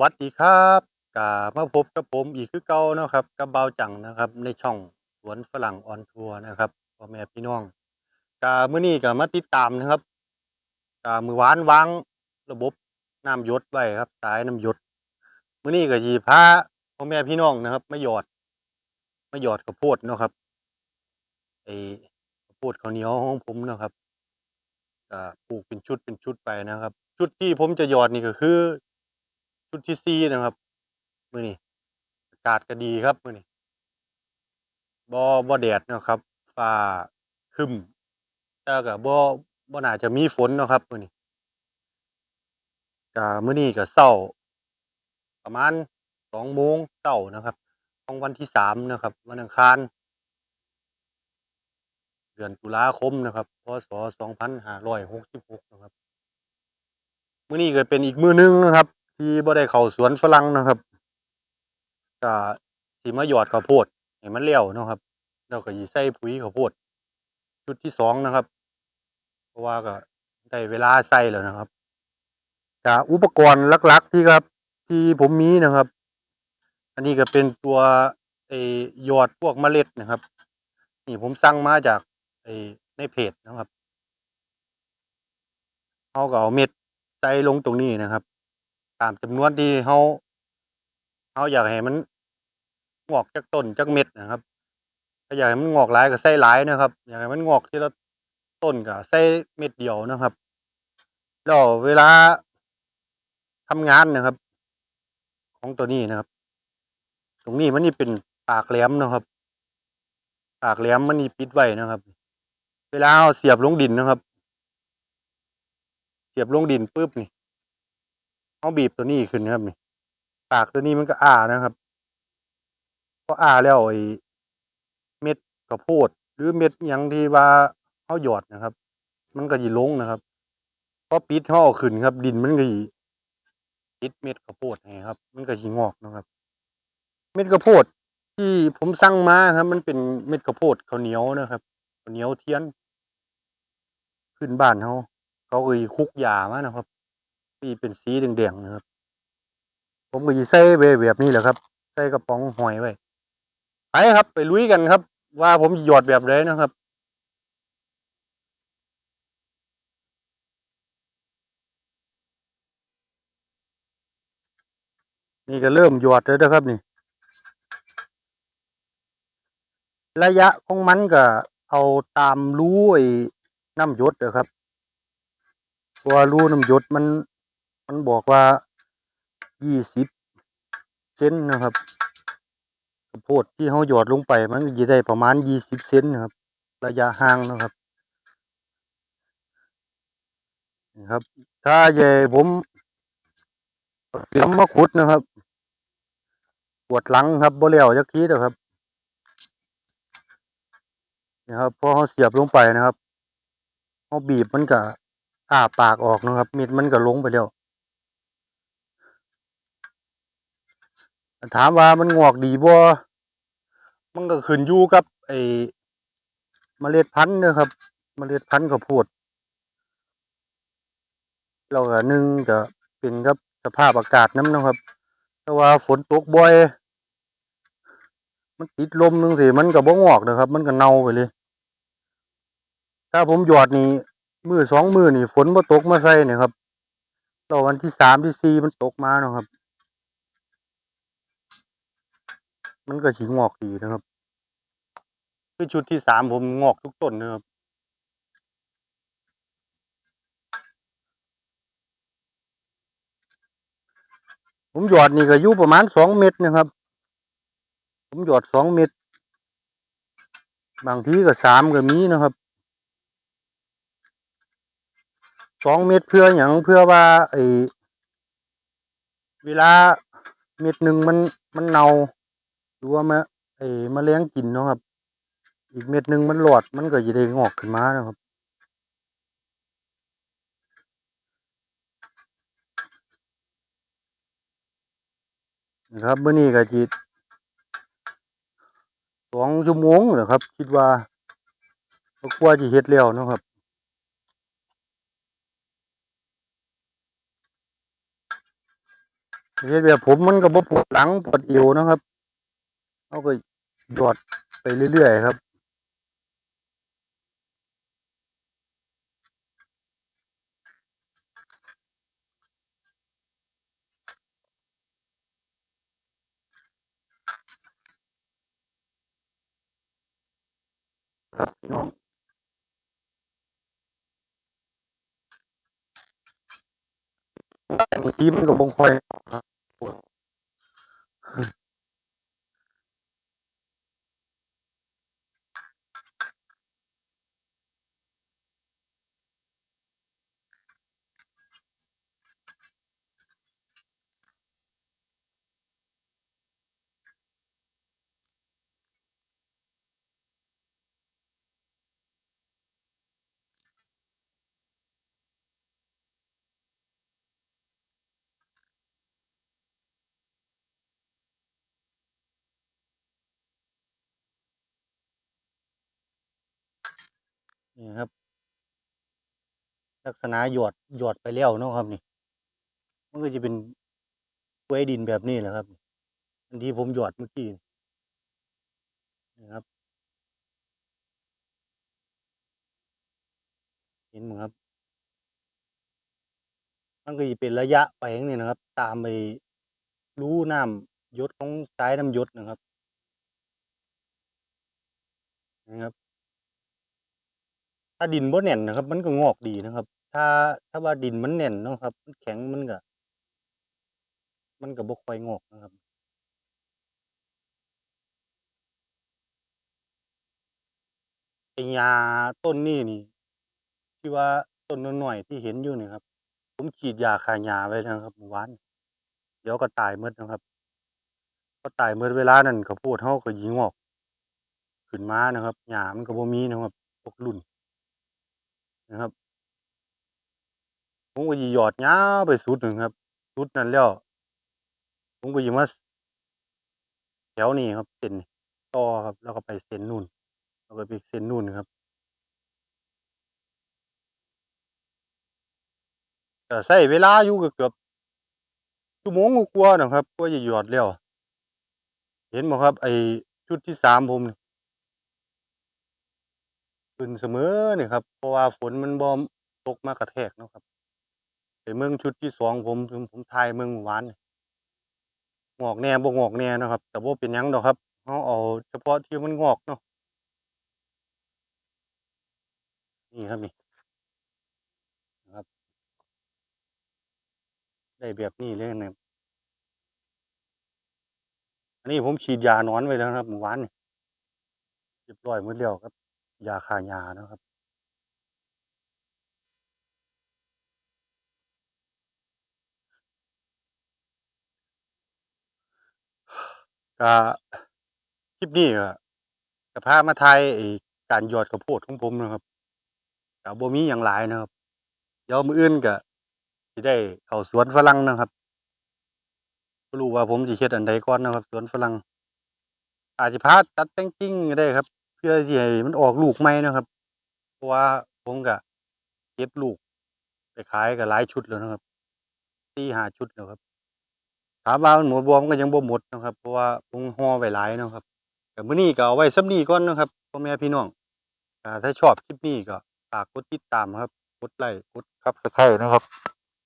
วัสดีครับกามาพบกับผมอีกคือเก่าเนาะครับกับเบาจังนะครับ ในช่องสวนฝรั่งออนทัวร์นะครับพ่อแม่พี่น้องกามื้อนี้ก็มาติดตามนะครับกามือหวานวางระบบน้ำยศไว้ครับสายน้ำยศมื้อนี้ก็สิพาพ่อแม่พี่น้องนะครับมาหยอดมาหยอดข้าวโพดเนาะครับไอข้าวโพดข้าวเหนียวของผมเนาะครับก็ปลูกเป็นชุดเป็นชุดไปนะครับ ชุดที่ผมจะหยอดนี่ก็คือ ชุดที่สี่นะครับ มื้อนี้อากาศก็ดีครับ มื้อนี้บ่บ่แดดนะครับฟ้าคึมแต่ก็บ่บ่น่าจะมีฝนนะครับ มื้อนี้ก็มือนี้ก็เช้า ประมาณสองโมงเช้านะครับของวันที่สามนะครับ วันอังคารเดือนตุลาคมนะครับ พศสองพันห้าร้อยหกสิบหกนะครับ มื้อนี้ก็เป็นอีกมื้อหนึงนะครับ ที่บ่ได้เข้าสวนฝรั่งนะครับก็สิมาหยอดข้าวโพดให้มันแล้วเนาะครับแล้วก็สิใส่ปุ๋ยข้าวโพดชุดที่สองนะครับ เพราะว่าก็ได้เวลาใส่แล้วนะครับก็อุปกรณ์หลัก ๆ ที่ครับ ที่ผมมีนะครับ อันนี้ก็เป็นตัวไอ้หยอดพวกเมล็ดนะครับ นี่ผมสั่งมาจากไอ้ในเพจนะครับเขาก็เอาเม็ดใส่ลงตรงนี้นะครับ ตามจำนวนที่เขาเขาอยากให้มันงอกจากต้นจากเม็ดนะครับ ถ้าอยากให้มันงอกหลายก็ใส่หลายนะครับ อยากให้มันงอกทีละต้นก็ใส่เม็ดเดียวนะครับแล้วเวลาทำงานนะครับ ของตัวนี้นะครับ ตรงนี้มันนี่เป็นปากแหลมนะครับ ปากแหลมมันนี่ปิดไว้นะครับ เวลาเอาเสียบลงดินนะครับ เสียบลงดินปุ๊บนี่ เขาบีบตัวนี้ขึ้นครับนี่ปากตัวนี้มันก็อ้านะครับพออ้าแล้วไอ้เม็ดข้าวโพด หรือเม็ดอิหยังที่ว่าเขาหยอดนะครับ มันก็จะลงนะครับพอปิดเขาเอขึ้นครับ ดินมันก็สิปิดเม็ดข้าวโพดให้ครับ มันก็สิงอกนะครับ เม็ดข้าวโพดที่ผมสั่งมาครับ มันเป็นเม็ดข้าวโพดข้าวเหนียวนะครับข้าวเหนียวเทียน ขึ้นบ้านเขาเขาก็สิคลุกยามานะครับีเป็นสีแดงๆนะครับ ผมก็จะใส่ไปแบบนี้แหละครับ ใส่กระป๋องหอยไว้ไปครับ ไปลุยกันครับ ว่าผมหยอดแบบไหนนะครับนี่ก็เริ่มหยอดแล้วนะครับนี่ ระยะของมันก็เอาตามรูไอ้น้ำหยดนะครับเพราะว่ารูน้ำหยดมัน มันบอกว่ายี่สิบเซนนะครับข้าวโพดที่เขาหยอดลงไป มันจะได้ประมาณยี่สิบเซนนะครับ ระยะห่างนะครับนี่ครับ ถ้าใหญ่ผมเสียมมาขุดนะครับ ปวดหลังครับบ่แล้วจักทีนะครับนะครับพอเขาเสียบลงไปนะครับเขาบีบมันก็อ้าปากออกนะครับม็ดมันก็ลงไปแล้ว ถามว่ามันงอกดีบ่มันก็ขึ้นอยู่กับไอ้เมล็ดพันธุ์นะครับเมล็ดพันธุ์ข้าวโพดเราก็หนึ่งจะเป็นกับสภาพอากาศน้ำนะครับ แต่ว่าฝนตกบ่อย มันติดลมนึงสิมันก็บ่งอกนะครับ มันก็เน่าไปเลย ถ้าผมหยอดนี่มือสองมือนี่ฝนบ่ตกมาใส่เนี่ยครับแล้ววันที่สามที่สี่มันตกมาเนาะครับ มันก็สิงอกดีนะครับ คือชุดที่สามผมงอกทุกต้นนะครับ ผมหยอดนี่ก็อยู่ประมาณสองเม็ดนะครับ ผมหยอดสองเม็ด บางทีก็สามก็มีนะครับสองเม็ดเพื่ออย่างเพื่อว่าไอเวลาเม็ดหนึ่งมันมันเน่า รือว่ามาไอ้แมลงกินเนาะครับ อีกเม็ดหนึ่งมันหลอดมันก็จะได้งอกขึ้นมานะครับนะครับเมื่อนี้ก็จิตสองชั่วโมงเหรอครับ คิดว่าก็กลัวจะเฮ็ดแล้วนะครับเฮ็ดแบบผมมันก็บ่ปวดหลังปวดเอวนะครับ เราก็หยอดไปเรื่อยๆครับ ครับพี่น้องบางทีมันก็บ่ค่อยครับ นี่ครับ ลักษณะหยอดหยอดไปแล้วเนาะครับนี่ มันก็จะเป็นกล้วยดินแบบนี้แหละครับ อันที่ผมหยอดเมื่อกี้นี่ครับ เห็นไหมครับ มันก็จะเป็นระยะไปอย่างนี้นะครับ ตามไปรูน้ำยศของสายน้ำยศนะครับนะครับ ถ้าดินบ่แน่นนะครับ มันก็งอกดีนะครับ ถ้าถ้าว่าดินมันแน่นเนาะครับ มันแข็งมันก็มันก็บ่ค่อยงอกนะครับไอ้หญ้าต้นนี้นี่ที่ว่าต้นน้อยๆที่เห็นอยู่นี่ครับ ผมฉีดยาฆ่าหญ้าไว้แล้วครับเมื่อวานเดี๋ยวก็ตายหมดนะครับพอตายหมดเวลานั้นข้าวโพดเราก็สิงอก ขึ้นมานะครับหญ้ามันก็บ่มีนะครับพวกรุ่น นะครับ ผมก็สิหยอดยาไปสุดหนึ่งครับสุดนั้นแล้วผมก็สิมาแถวนี้ครับเส้นต่อครับ แล้วก็ไปเส้นนู้นแล้วก็ไปเส้นนู้นครับก็ใช้เวลาอยู่เกือบชั่วโมงกว่านะครับกว่าจะหยอดแล้ว เห็นบ่ครับ ไอ้ชุดที่สามผมนี่ ขึ้นเสมอนี่ครับ เพราะว่าฝนมันบ่ตกมากระแทกเนาะครับไปเบิ่งชุดที่สองผมผมผมถ่ายเบิ่งเมื่อวานนี่งอกแหน่บ่งอกแหน่นะครับ แต่บ่เป็นยังดอกครับเราเอาเฉพาะที่มันงอกเนาะนี่ครับนี่นะครับ ได้แบบนี้เลยนะครับอันนี้ผมฉีดยานอนไว้แล้วนะครับเมื่อวานเรียบร้อยหมดแล้วครับ ยาฆ่าหญ้านะครับ ก็คลิปนี้ก็จะพามาถ่ายการหยอดข้าวโพดของผมนะครับก็บ่มีหยังหลายนะครับเดี๋ยวมื้ออื่นก็สิได้เข้าสวนฝรั่งนะครับบ่รู้ว่าผมสิเฮ็ดอันใดก่อนนะครับ สวนฝรั่งอาจสิพาตัดแต่งกิ่งก็ได้ครับ พื่อสิให้มันออกลูกใหม่นะครับ เพราะว่าผมก็เก็บลูก ไปขายก็หลายชุดแล้วนะครับ4-5ชุดแล้วครับ ถามว่ามันหมดบ่มันก็ยังบ่หมดนะครับ เพราะว่าผมห่อไว้หลายนะครับก็มื้อนี้ก็เอาไว้ส่ำนี้ก่อนนะครับพ่อแม่พี่น้องอถ้าชอบคลิปนี้ก็ฝากกดติดตามครับกดไลก์กด Subscribe นะครับ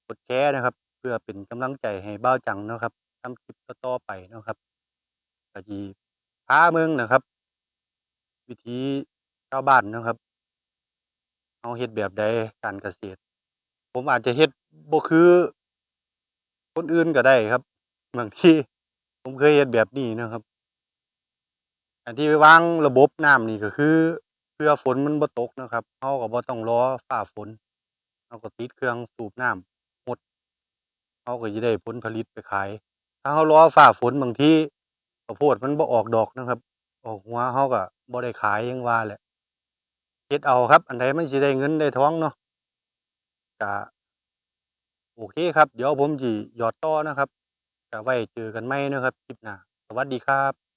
กดแชร์นะครับ เพื่อเป็นกำลังใจให้บ่าจังนะครับทำคลิปต่อๆไปนะครับก็สิพาเบิ่งนะครับ วิถีชาวบ้านนะครับเราเฮ็ดแบบใดการเกษตร ผมอาจจะเฮ็ดบ่คือ คนอื่นก็ได้ครับบางทีผมเคยเฮ็ดแบบนี้นะครับ อันที่วางระบบน้ำนี่ก็คือเพื่อฝนมันบ่ตกนะครับเราก็บ่ต้องรอฟ้าฝนเราก็ติดเครื่องสูบน้ำหมดเราก็สิได้ผลผลิตไปขาย ถ้าเรารอฟ้าฝนบางทีข้าวโพดมันบ่ออกดอกนะครับ ออกหัวเขาก็บ่ได้ขายยังว่าแหละเฮ็ดเอาครับ อันไหนมันสิได้เงินได้ท้องเนาะก็โอเคครับ เดี๋ยวผมจีหยอดต่อนะครับก็ไว้เจอกันไหมนะครับคลิปหน้าสวัสดีครับ